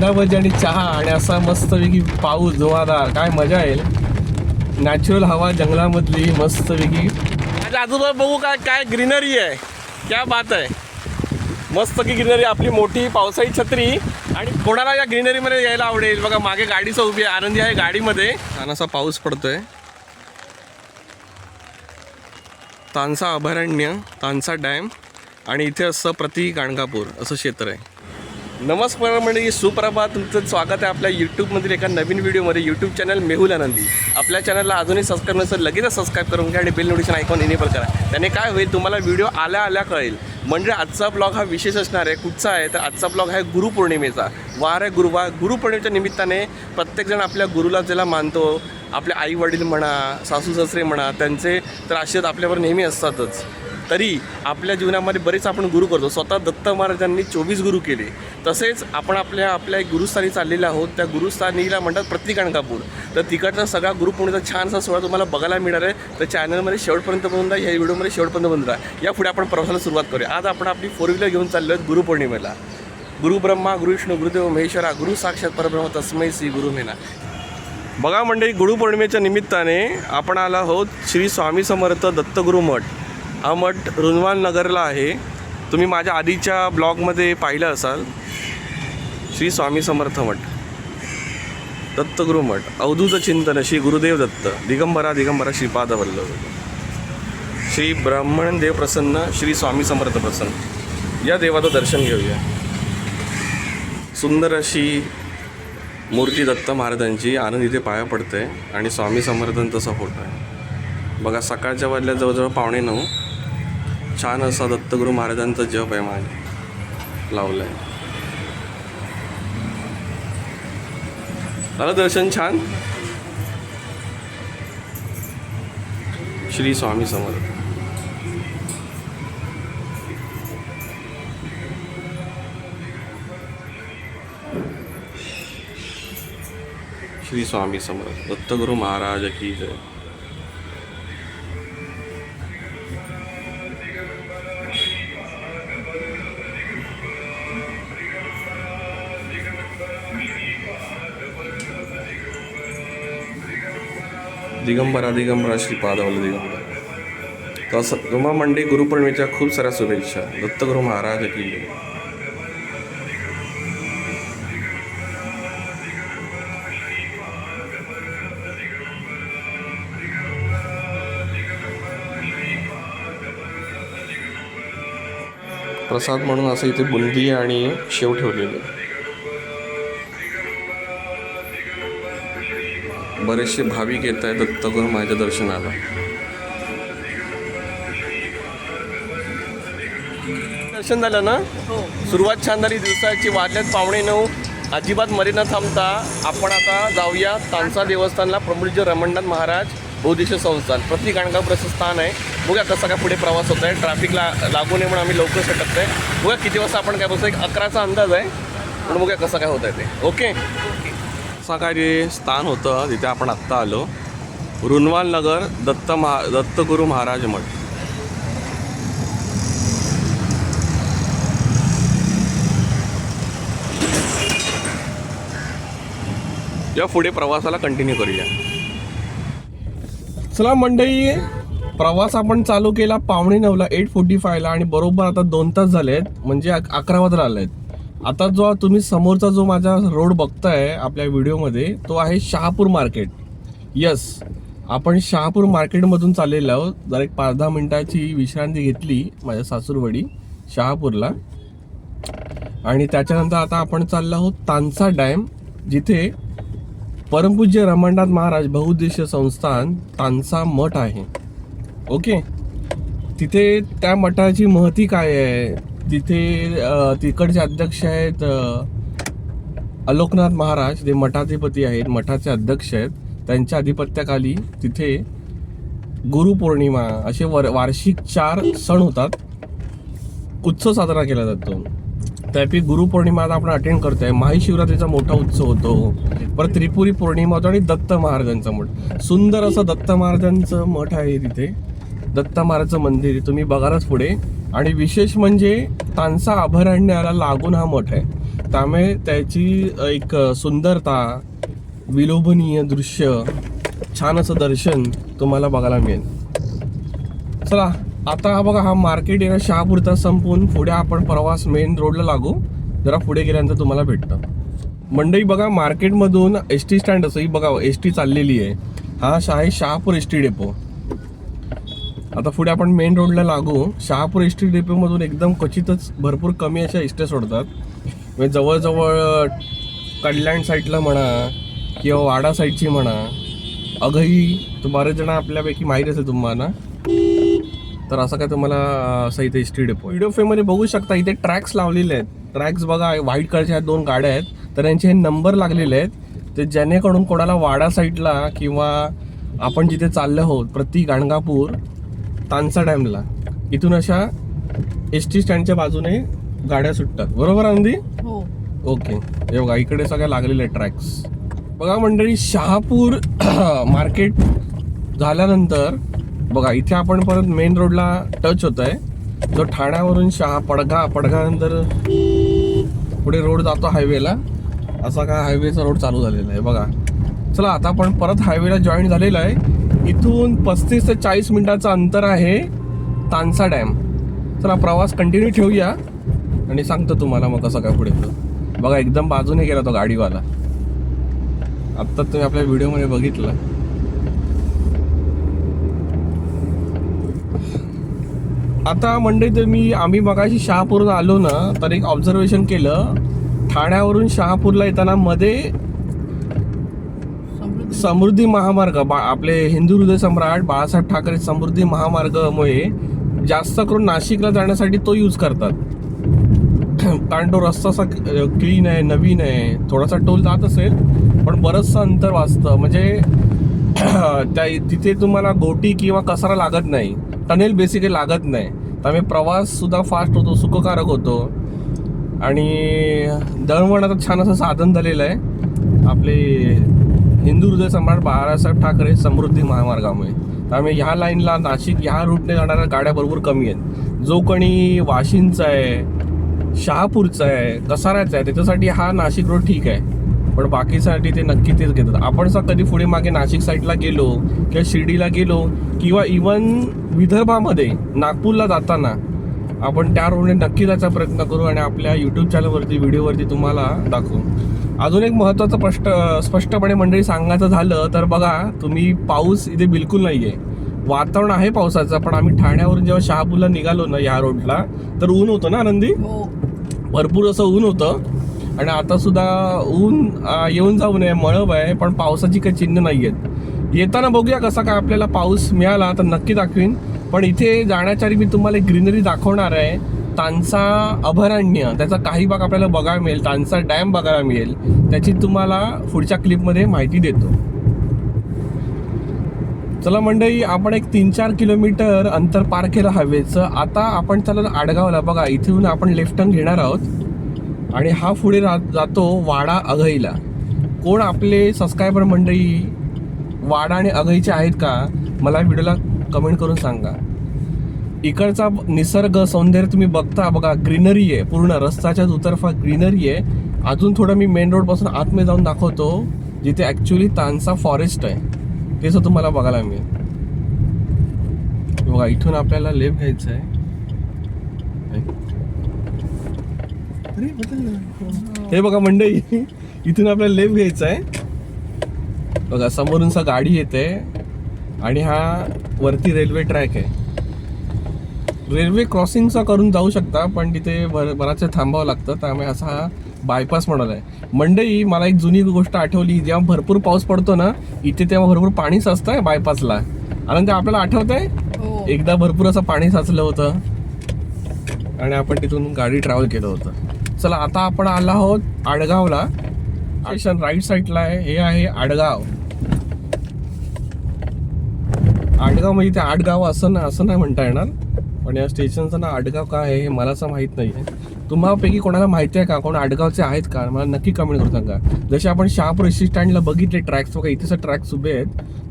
कांदा आणि चहा आणि असा मस्तपैकी पाऊस जोवादार काय मजा येईल. नॅचरल हवा जंगलामधली मस्तपैकी. माझ्या आजूबाजू बघू काय काय ग्रीनरी आहे. क्या बात आहे. मस्त की ग्रीनरी आपली मोठी पावसाळी छत्री. आणि कोणाला या ग्रीनरीमध्ये यायला आवडेल? बघा मागे गाडीचं उभी आहे. आनंदी आहे गाडीमध्ये. छान असा पाऊस पडतोय. तानसा अभयारण्य तानसा डॅम. आणि इथे असं प्रति गाणगापूर असं क्षेत्र आहे. नमस्कार म्हणजे सुप्रभात. तुमचं स्वागत आहे आपल्या यूट्यूबमधील एका नवीन व्हिडिओमध्ये. यूट्यूब चॅनल मेहुल आनंदी. आपल्या चॅनलला अजूनही सबस्क्राईब नसेल लगेचच सबस्क्राईब करून घ्या आणि बेल नोटिफिकेशन आयकॉन इनेबल करा. त्याने काय होईल तुम्हाला व्हिडिओ आल्या आल्या कळेल. म्हणजे आजचा ब्लॉग हा विशेष असणार आहे. कुठचा आहे? तर आजचा ब्लॉग आहे गुरुपौर्णिमेचा. वार आहे गुरुवार. गुरुपौर्णिमेच्या निमित्ताने प्रत्येकजण आपल्या गुरुला ज्याला मानतो आपले आई वडील म्हणा सासू सासरे म्हणा त्यांचे तर आशीर्वाद आपल्यावर नेहमी असतातच. तरी आपल्या जीवनामध्ये बरेच आपण गुरु करतो. स्वतः दत्त महाराजांनी चोवीस गुरु केले. तसेच आपण आपल्या आपल्या एक गुरुस्थानी चाललेले आहोत. त्या गुरुस्थानीला म्हणतात प्रतिकणकापूर तर तिकडचा सगळा गुरुपौर्णिमेचा छानसा सोहळा तुम्हाला बघायला मिळणार आहे. तर चॅनलमध्ये शेवटपर्यंत बघून राहा. या व्हिडिओमध्ये शेवटपर्यंत बंद राहा. या पुढे आपण प्रवासाला सुरुवात करूया. आज आपण आपली फोर व्हीलर घेऊन चाललो आहेत गुरुपौर्णिमेला गुरु ब्रह्मा गुरु विष्णू गुरुदेव महेश्वरा गुरु साक्षात परब्रह्म तस्मै श्री गुरु मेना. बघा मंडळी गुरुपौर्णिमेच्या निमित्ताने आपण आला आहोत श्री स्वामी समर्थ दत्तगुरु मठ. हा मठ रुनवान नगरला आहे. तुम्ही माझ्या आधीच्या ब्लॉगमध्ये पाहिलं असाल. श्री स्वामी समर्थ मठ. दत्तगुरु मठ. अवधूत चिंतन श्री गुरुदेव दत्त. दिगंबरा दिगंबरा श्रीपाद वल्लभ. श्री ब्राह्मण देव प्रसन्न श्री स्वामी समर्थ प्रसन्न. या देवाचं दर्शन घेऊया. सुंदर अशी मूर्ती दत्त महाराजांची आनंद इथे पाया पडते आणि स्वामी समर्थांचा तसा फोटो आहे. बघा सकाळच्या वाजल्या जवळजवळ पावणे नऊ. छान असा दत्तगुरू महाराजांचा जप आहे मागे. लावलं आहे झालं दर्शन छान? श्री स्वामी समर्थ. श्री स्वामी समर्थ. दत्तगुरू महाराज की जय. दिगंबरा दिगंबरा श्रीपादवल दिगंबर तसं उमा मंडे गुरुपौर्णिमेच्या खूप साऱ्या शुभेच्छा. दत्तगुरु महाराज की प्रसाद म्हणून असं इथे बुंदी आणि शेव ठेवलेले. बरेचसे भाविक येत आहेत दत्तगुरू माझ्या दर्शनाला. दर्शन झालं ना? सुरुवात छान झाली दिवसाची वाजल्यात पावणे नऊ अजिबात मरे न थांबता आपण आता जाऊया तानसा देवस्थानला प्रमुख रमणनाथ महाराज बौद्धिश संस्थान. प्रति गाणगाव प्रस्थान आहे. बघूया कसा काय पुढे प्रवास होत आहे. ट्रॅफिक ला लागू नये म्हणून आम्ही लवकर सटकत आहे. बघूया किती वाजता आपण काय बसतो एक अकराचा अंदाज आहे. म्हणून बघूया कसं काय होत आहे ते. ओके असं स्थान होतं तिथे आपण आत्ता आलो. रुनवाल नगर दत्त महा दत्तगुरू महाराज मठ. या पुढे प्रवासाला कंटिन्यू करूया. चला मंडई प्रवास आपण चालू केला पावणे नऊला एट फोर्टी फायला आणि बरोबर आता दोन तास झाले आहेत म्हणजे अकरा वाजता आले आहेत आता जो तुम्ही समोरचा जो माझा रोड बघताय आपल्या व्हिडिओमध्ये तो आहे शहापूर मार्केट यस आपण शहापूर मार्केटमधून चाललेलो आहोत. जरा एक पाच दहा मिनटाची विश्रांती घेतली माझ्या सासूरवडी शहापूरला. आणि त्याच्यानंतर आता आपण चाललो आहोत तानसा डॅम जिथे परमपूज्य रमणनाथ महाराज बहुउद्देशीय संस्थान तानसा मठ आहे. ओके तिथे त्या मठाची महती काय आहे? तिथे तिकडचे अध्यक्ष आहेत अलोकनाथ महाराज. जे मठाधिपती आहेत मठाचे अध्यक्ष आहेत. त्यांच्या अधिपत्याखाली तिथे गुरुपौर्णिमा असे वर वार्षिक चार सण होतात. उत्सव साजरा केला जातो. त्यापैकी गुरुपौर्णिमा आता आपण अटेंड करतो आहे महाशिवरात्रीचा मोठा उत्सव होतो. परत त्रिपुरी पौर्णिमा होतो आणि दत्त महाराजांचा मठ. सुंदर असं दत्त महाराजांचं मठ आहे तिथे. दत्त महाराजचं मंदिर. तुम्ही बघालच पुढे. आणि विशेष म्हणजे तानसा अभयारण्याला लागून हा मठ आहे. त्यामुळे त्याची एक सुंदरता विलोभनीय दृश्य छान असं दर्शन तुम्हाला बघायला मिळेल. चला आता हा बघा हा मार्केट येणं शहापूरचा संपून पुढे आपण प्रवास मेन रोडला लागू. जरा पुढे गेल्यानंतर तुम्हाला भेटतं. मंडई बघा मार्केटमधून एस टी स्टँड असं ही बघा एस टी चाललेली आहे. हा आहे शहापूर एस टी डेपो. आता पुढे आपण मेन रोडला लागू. शहापूर एस टी डेपोमधून एकदम क्वचितच भरपूर कमी अशा एस सोडतात. म्हणजे जवळजवळ कल्याण साईडला म्हणा किंवा वाडा साईडची म्हणा अगही तर बरेच जण आपल्यापैकी माहीत असेल तुम्हाला. तर असं काय तुम्हाला असं इथे एस टी डेपो व्हिडिओ फेमध्ये बघू शकता इथे ट्रॅक्स लावलेले आहेत. ट्रॅक्स बघा व्हाईट कलरच्या ह्या दोन गाड्या आहेत. तर यांचे हे नंबर लागलेले आहेत. ते जेणेकडून कोणाला वाडा साईडला किंवा आपण जिथे चाललो आहोत प्रति गाणगापूर तानसा डॅमला. इथून अशा एस टी स्टँडच्या बाजूने गाड्या सुटतात. बरोबर आनंदी? हो. ओके. हे बघा इकडे सगळ्या लागलेल्या आहेत ट्रॅक्स. बघा मंडळी शहापूर मार्केट झाल्यानंतर बघा इथे आपण परत मेन रोडला टच होत आहे जो ठाण्यावरून शहा पडघा पडघानंतर पुढे रोड जातो हायवेला. असा काय हायवेचा रोड चालू झालेला आहे. बघा. चला आता आपण परत हायवेला जॉईन झालेला आहे. इथून पस्तीस ते चाळीस मिनिटाचं अंतर आहे तानसा डॅम. चला प्रवास कंटिन्यू ठेवूया. आणि सांगतो तुम्हाला मग कसं काय पुढे बघा एकदम बाजूने गेला तो गाडीवाला. आत्ता तुम्ही आपल्या व्हिडिओमध्ये बघितलं. आता मंडळी तर मी आम्ही मगाशी शहापूरला आलो ना तर एक ऑब्झर्वेशन केलं. ठाण्यावरून शहापूरला येताना मध्ये समृद्धी महामार्ग बा आपले हिंदू हृदय सम्राट बाळासाहेब ठाकरे समृद्धी महामार्गामुळे जास्त करून नाशिकला जाण्यासाठी तो यूज करतात. कारण तो रस्ता असा क्लीन आहे नवीन आहे थोडासा टोल जात असेल पण बरंचसं अंतर वाचतं. म्हणजे त्या तिथे तुम्हाला गोटी किंवा कचरा लागत नाही. टनेल बेसिकली लागत नाही. त्यामुळे प्रवाससुद्धा फास्ट होतो सुखकारक होतो. आणि दळणवळण आता छान असं साधन झालेलं आहे. आपले हिंदू हृदय सम्राट बाळासाहेब ठाकरे समृद्धी महामार्गामुळे. त्यामुळे ह्या लाईनला नाशिक ह्या रूटने जाणाऱ्या गाड्या भरपूर कमी आहेत. जो कोणी वाशिंचा आहे शहापूरचा आहे कसाऱ्याचा आहे त्याच्यासाठी हा नाशिक रोड ठीक आहे. पण बाकीसाठी ते नक्की तेच घेतात. आपण सर कधी पुढे मागे नाशिक साईडला गेलो किंवा शिर्डीला गेलो किंवा इवन विदर्भामध्ये नागपूरला जाताना आपण त्या रोडने नक्की जायचा प्रयत्न करू आणि आपल्या यूट्यूब चॅनलवरती व्हिडिओवरती तुम्हाला दाखवू. अजून एक महत्त्वाचं स्पष्ट स्पष्टपणे मंडळी सांगायचं झालं तर बघा तुम्ही पाऊस इथे बिलकुल नाही आहे वातावरण आहे पावसाचं पण आम्ही ठाण्यावरून जेव्हा शहापूरला निघालो ना या रोडला तर ऊन होतं ना आनंदी? हो. भरपूर असं ऊन होतं. आणि आता सुद्धा ऊन येऊन जाऊ नये मळब आहे पण पावसाची काही चिन्ह नाही आहेत येताना बघूया कसा काय आपल्याला पाऊस मिळाला तर नक्की दाखवीन. पण इथे जाण्याच्या आधी मी तुम्हाला ग्रीनरी दाखवणार आहे. तानसा अभयारण्य त्याचा काही भाग आपल्याला बघायला मिळेल तानसा डॅम बघायला मिळेल त्याची तुम्हाला पुढच्या क्लिपमध्ये माहिती देतो. चला मंडळी आपण एक तीन चार किलोमीटर अंतर पार केलं हवेचं. आता आपण चालत आडगावला बघा इथून आपण लेफ्ट टर्न घेणार आहोत. आणि हा पुढे रा जातो वाडा अघईला. कोण आपले सबस्क्रायबर मंडळी वाडा आणि अघईचे आहेत का? मला व्हिडिओला कमेंट करून सांगा. इकडचा निसर्ग सौंदर्य तुम्ही बघता बघा ग्रीनरी आहे पूर्ण रस्त्याच्या दुतर्फा ग्रीनरी आहे. अजून थोडं मी मेन रोडपासून आतमध्ये जाऊन दाखवतो जिथे ऍक्च्युली तानसा फॉरेस्ट आहे. तेच सुद्धा तुम्हाला बघायला मिळेल. बघा इथून आपल्याला लेफ्ट घ्यायचं आहे हे बघा मंडई इथून आपल्याला लेफ्ट घ्यायचं आहे बघा समोरून सा गाडी येते. आणि हा वरती रेल्वे ट्रॅक आहे. रेल्वे क्रॉसिंगचा करून जाऊ शकता पण तिथे बर बराच थांबावं लागतं. त्यामुळे असा हा बायपास म्हणाला आहे मंडई मला एक जुनी गोष्ट आठवली. जेव्हा भरपूर पाऊस पडतो ना इथे तेव्हा भरपूर पाणी साचतं बायपासला आणि ते आपल्याला आठवत आहे हो. एकदा भरपूर असं पाणी साचलं होतं. आणि आपण तिथून गाडी ट्रॅव्हल केलं होतं. चला आता आपण आलो आहोत आडगावला. स्टेशन राईट साईडला आहे. हे आहे आडगाव. आडगाव म्हणजे ते आडगाव असं ना असं नाही म्हणता येणार. पण या स्टेशनचं ना आडगाव काय आहे हे मला असं माहीत नाही आहे. तुम्हापैकी कोणाला माहिती आहे का? कोण आडगावचे आहेत का? मला नक्की कमेंट करू सांगा. जसे आपण शहापूर एस स्टँडला बघितले ट्रॅक्स वगैरे इथेच ट्रॅक्स उभे आहेत.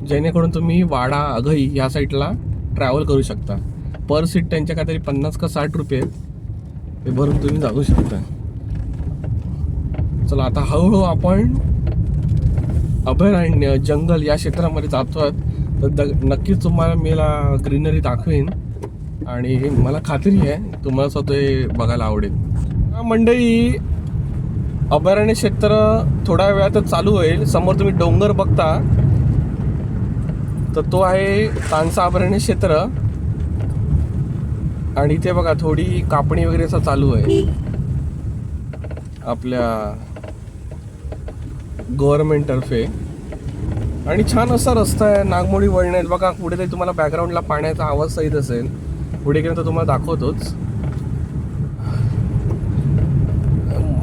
जेणेकरून तुम्ही वाडा अघई ह्या साईडला ट्रॅव्हल करू शकता. पर सीट त्यांच्या काहीतरी पन्नास का साठ रुपये आहेत. ते भरून तुम्ही जाऊ शकता. चला आता हळूहळू आपण अभयारण्य जंगल या क्षेत्रामध्ये जातोय. तर द- नक्कीच तुम्हाला मी ग्रीनरी दाखवेन. आणि मला खात्री आहे तुम्हाला स्वतः ते बघायला आवडेल. मंडळी अभयारण्य क्षेत्र थोड्या वेळातच चालू होईल. समोर तुम्ही डोंगर बघता तर तो आहे तानसा अभयारण्य क्षेत्र. आणि इथे बघा थोडी कापणी वगैरे असं चालू आहे. आपल्या गव्हर्नमेंटतर्फे आणि छान असा रस्ता आहे नागमोडी वळण. आहेत बघा कुठेतरी तुम्हाला बॅकग्राऊंडला पाण्याचा आवाज सहित असेल. पुढे गेलं तर तुम्हाला दाखवतोच.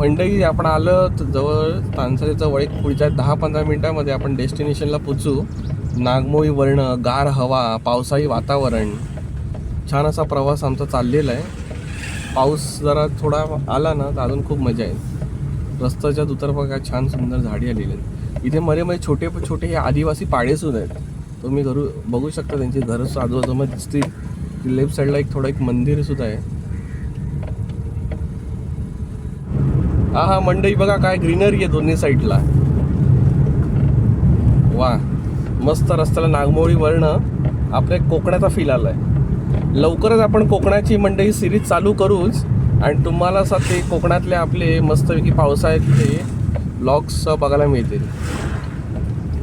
मंडई आपण आलं तर जवळ तानसाच्या जवळ एक पुढच्या दहा पंधरा मिनिटामध्ये आपण डेस्टिनेशनला पोचू. नागमोई वर्ण गार हवा पावसाळी वातावरण. छान असा प्रवास आमचा चाललेला आहे. पाऊस जरा थोडा आला ना तर अजून खूप मजा येईल. रस्त्याच्या दुतर्फा छान सुंदर झाडी आलेली आहेत. इथे मध्ये मध्ये छोटे छोटे हे आदिवासी पाडे सुद्धा आहेत. तुम्ही घरू बघू शकता त्यांची घरं आजूबाजूमध्ये दिसतील. लेफ्ट साईडला एक थोडं एक मंदिर सुद्धा आहे. हा हा मंडई बघा काय ग्रीनरी आहे दोन्ही साईडला. वा मस्त रस्त्याला नागमोळी वर्ण आपल्या कोकणाचा फील आला आहे लवकरच आपण कोकणाची मंडई सिरीज चालू करूच आणि तुम्हाला असं ते कोकणातले आपले मस्तपैकी पावसाळ्यातले ब्लॉग्स बघायला मिळतील.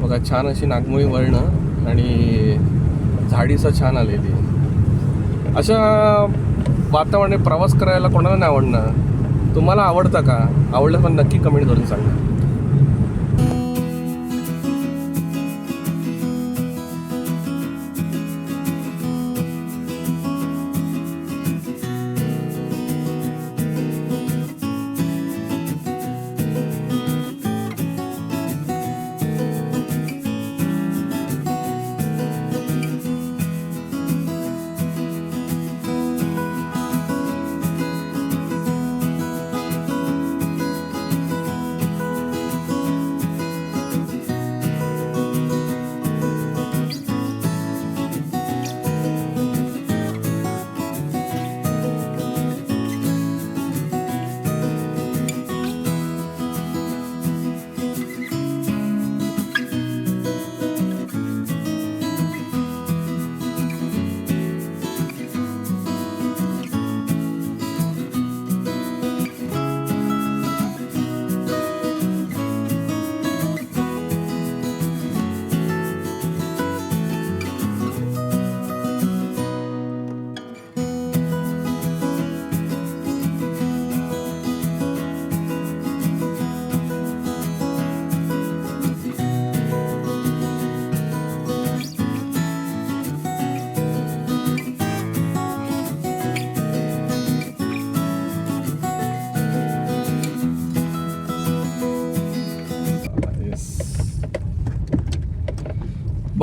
बघा छान अशी नागमोळी वर्ण आणि झाडीसं छान आलेली. अशा वातावरणात प्रवास करायला कोणाला नाही आवडणार? तुम्हाला आवडतं का? आवडलं पण नक्की कमेंट करून सांगा.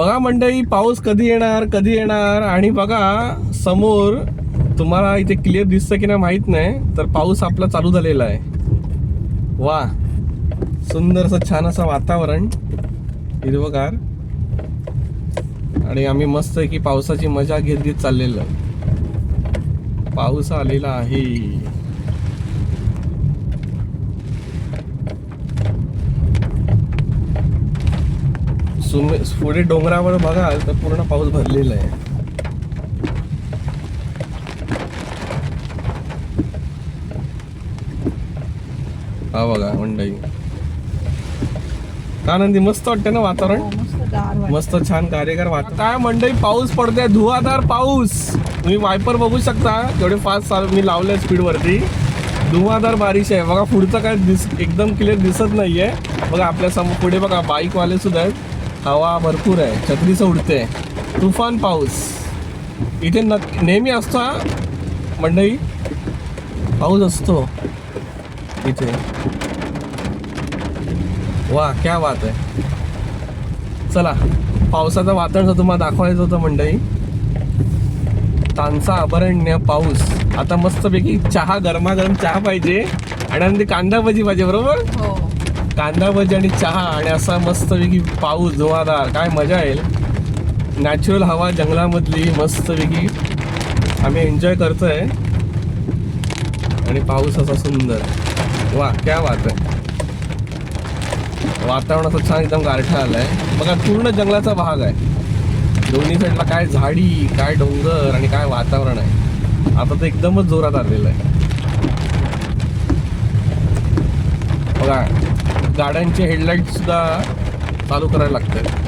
बघा मंडळी पाऊस कधी येणार कधी येणार? आणि बघा समोर तुम्हाला इथे क्लिअर दिसतं की नाही माहीत नाही तर पाऊस आपला चालू झालेला आहे. वा सुंदर असं छान असं वातावरण हिरवगार आणि आम्ही मस्त की पावसाची मजा घेत घेत चाललेलं पाऊस आलेला आहे. सुमे पुढे डोंगरावर बघाल तर पूर्ण पाऊस भरलेला आहे. हा बघा मंडई का नंदी मस्त वाटतं ना वातावरण? हो, मस्त छान कार्यकर वाटत काय मंडई पाऊस पडते धुवाधार पाऊस. तुम्ही वायपर बघू शकता. तेवढे फास्ट चाल मी लावलंय स्पीड वरती धुवाधार बारिश आहे. बघा पुढचं काय दिस एकदम क्लिअर दिसत नाहीये. बघा आपल्यासमोर पुढे बघा बाईक वाले सुद्धा आहेत. हवा भरपूर आहे. छत्रीचं उडते. तुफान पाऊस. इथे न नेहमी असतो हा मंडई पाऊस असतो इथे. वा क्या बात आहे. चला पावसाचं वातावरण तुम्हाला दाखवायचं होतं मंडई तानसा अभयारण्य पाऊस. आता मस्तपैकी चहा गरमागरम चहा पाहिजे. आणि ते कांदा भजी पाहिजे बरोबर? हो. कांदा भजी आणि चहा आणि असा मस्तपैकी पाऊस जोवादार काय मजा येईल. नॅचरल हवा जंगलामधली मस्तपैकी आम्ही एन्जॉय करतोय. आणि पाऊस असा सुंदर. वा क्या वात आहे. वातावरण असं छान एकदम गारठा आलंय. बघा पूर्ण जंगलाचा भाग आहे. दोन्ही साईडला काय झाडी काय डोंगर आणि काय वातावरण आहे. आता तर एकदमच जोरात आलेलं आहे. बघा गाड्यांचे हेडलाईटसुद्धा चालू करायला लागतात.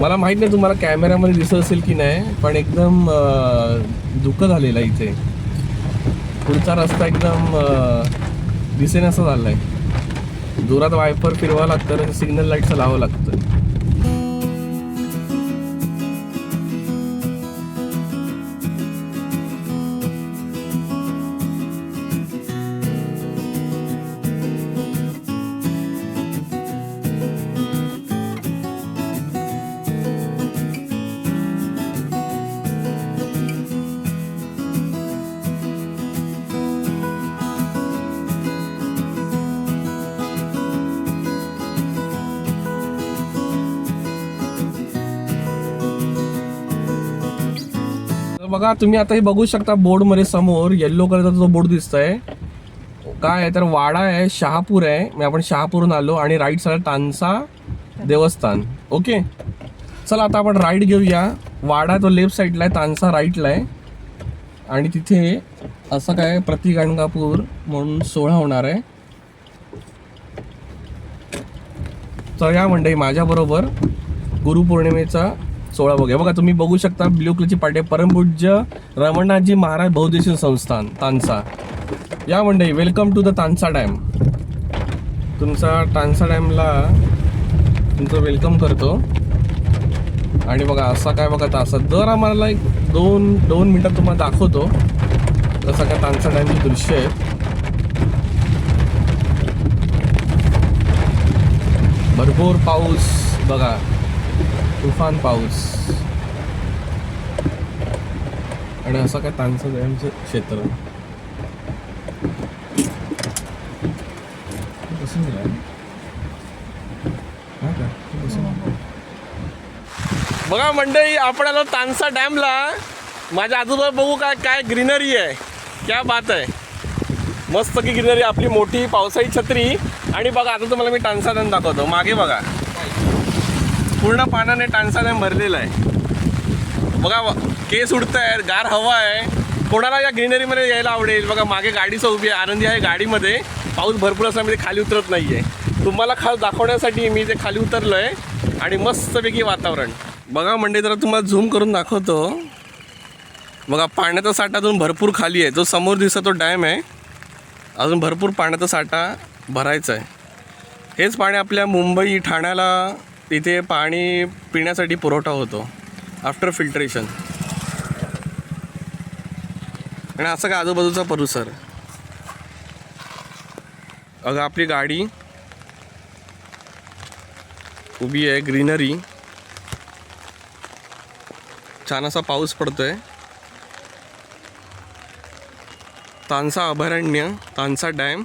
मला माहीत नाही तुम्हाला कॅमेऱ्यामध्ये दिसत असेल की नाही पण एकदम अं, धुकं झालेलं आहे इथे. पुढचा रस्ता एकदम अं, झाला आहे जोरात वायपर फिरवावं लागतं आणि सिग्नल लाईटचं लावावं लागतं. बघा तुम्ही आता हे बघू शकता बोर्डमध्ये समोर येल्लो कलरचा जो बोर्ड दिसतोय. काय आहे? तर वाडा आहे शहापूर आहे. मी आपण शहापूरहून आलो आणि राईट साईड तानसा देवस्थान. ओके चला आता आपण राईट घेऊया. वाडा तो लेफ्ट साईडला आहे तानसा राईटला आहे. आणि तिथे असं काय प्रतिगाणगापूर म्हणून सोहळा होणार आहे. तर या मंडळी माझ्याबरोबर गुरुपौर्णिमेचा सोहळा बघूया. बघा तुम्ही बघू शकता ब्ल्यू कलरची पाटे परमपूज्य रमणाजी महाराज बहुदेशीय संस्थान तानसा. या मंडळी welcome to the Tansa dam तुमचा तानसा डॅमला तुमचं वेलकम करतो. आणि बघा असा काय बघा तासा दर आम्हाला एक दोन दोन मिनटात तुम्हाला दाखवतो. तसं काय तानसा डॅमची दृश्य आहेत. भरपूर पाऊस बघा. तुफान पाऊस. आणि असं काय तानसा डॅमचं क्षेत्र? कसं बघा मंडळी आपण आलो तानसा डॅमला. माझ्या आजूबाजू बघू काय काय ग्रीनरी आहे. क्या बात आहे. मस्त की ग्रीनरी आपली मोठी पावसाळी छत्री. आणि बघा आता तुम्हाला मी टान्सा डॅम दाखवतो. मागे बघा. पूर्ण पाण्याने टाणसाने भरलेला आहे. बघा केस उडत आहे गार हवा आहे. कोणाला या ग्रीनरीमध्ये यायला आवडेल? बघा मागे गाडीचं उभी आहे आनंदी आहे गाडीमध्ये. पाऊस भरपूर असल्यामुळे ते खाली उतरत नाही आहे तुम्हाला खास दाखवण्यासाठी मी ते खाली उतरलो आहे आणि मस्तपैकी वातावरण. बघा म्हणजे जरा तुम्हाला झूम करून दाखवतो. बघा पाण्याचा साठा अजून भरपूर खाली आहे. जो समोर दिसतो तो डॅम आहे. अजून भरपूर पाण्याचा साठा भरायचा आहे. हेच पाणी आपल्या मुंबई ठाण्याला तिथे पाणी पिण्यासाठी पुरवठा होतो आफ्टर फिल्ट्रेशन आणि असं का आजूबाजूचा परिसर? अगं आपली गाडी उभी आहे ग्रीनरी छान असा पाऊस पडतोय. तानसा अभयारण्य तानसा डॅम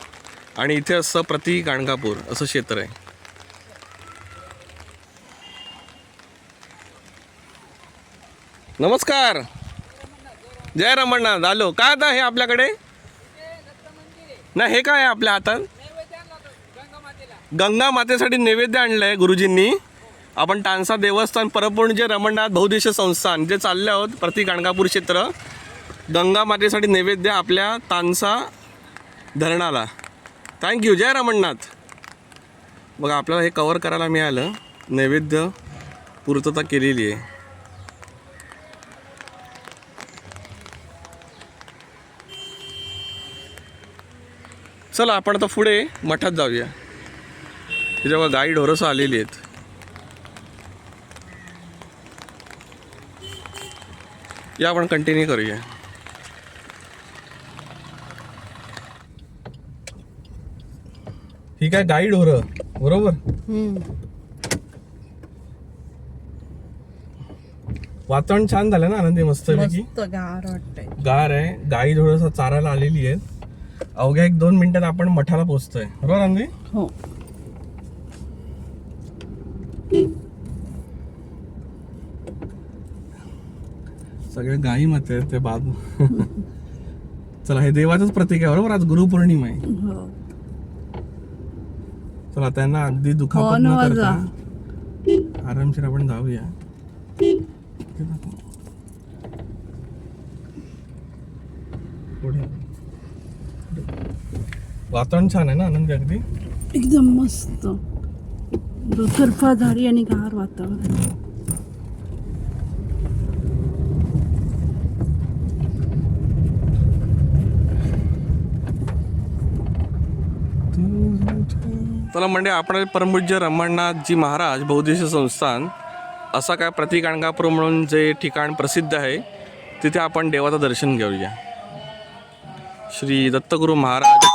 आणि इथे असं प्रति गाणगापूर असं क्षेत्र आहे. नमस्कार. जय रमणनाथ. आलो. काय आता हे आपल्याकडे? नाही हे काय आहे आपल्या हातात? गंगा मातेसाठी नैवेद्य आणलं आहे गुरुजींनी. आपण टांसा देवस्थान परपूर्ण जे रमणनाथ बहुदेश संस्थान जे चालले आहोत प्रति गाणगापूर क्षेत्र गंगा मातेसाठी नैवेद्य आपल्या तानसा धरणाला. थँक्यू जय रमणनाथ. बघा आपल्याला हे कवर करायला मिळालं. नैवेद्य पूर्तता केलेली आहे. चला आपण आता पुढे मठात जाऊया. तिथे बघा गाई ढोरसं आलेली आहेत. या आपण कंटिन्यू करूया. ही काय गाई ढोरं? बरोबर? वातावरण छान झालं ना आनंदी मस्त मस्त गार वाटतंय. गार आहे. गाई थोडस चारायला आलेली आहेत. अवघ्या एक दोन मिनिटात आपण मठाला पोहोचतोय. बरोबर आनंदी हो. सगळे गाई माते आहेत ते बाद चला हे देवाचंच प्रतीक आहे बरोबर? आज गुरुपौर्णिमा आहे. हो. चला त्यांना अगदी हो दुखापत ना न. करता आरामशीर आपण जाऊया. पुढे. वातावरण छान आहे ना आनंद अगदी? एकदम मस्त. दुतर्फा झाडी आणि गार वातावरण. चला म्हणजे आपण परमपूज्य रमणनाथजी महाराज बहुद्देशीय संस्थान असा काय प्रतीक गाणगापूर म्हणून जे ठिकाण प्रसिद्ध आहे तिथे आपण देवाचं दर्शन घेऊया. श्री दत्तगुरू महाराज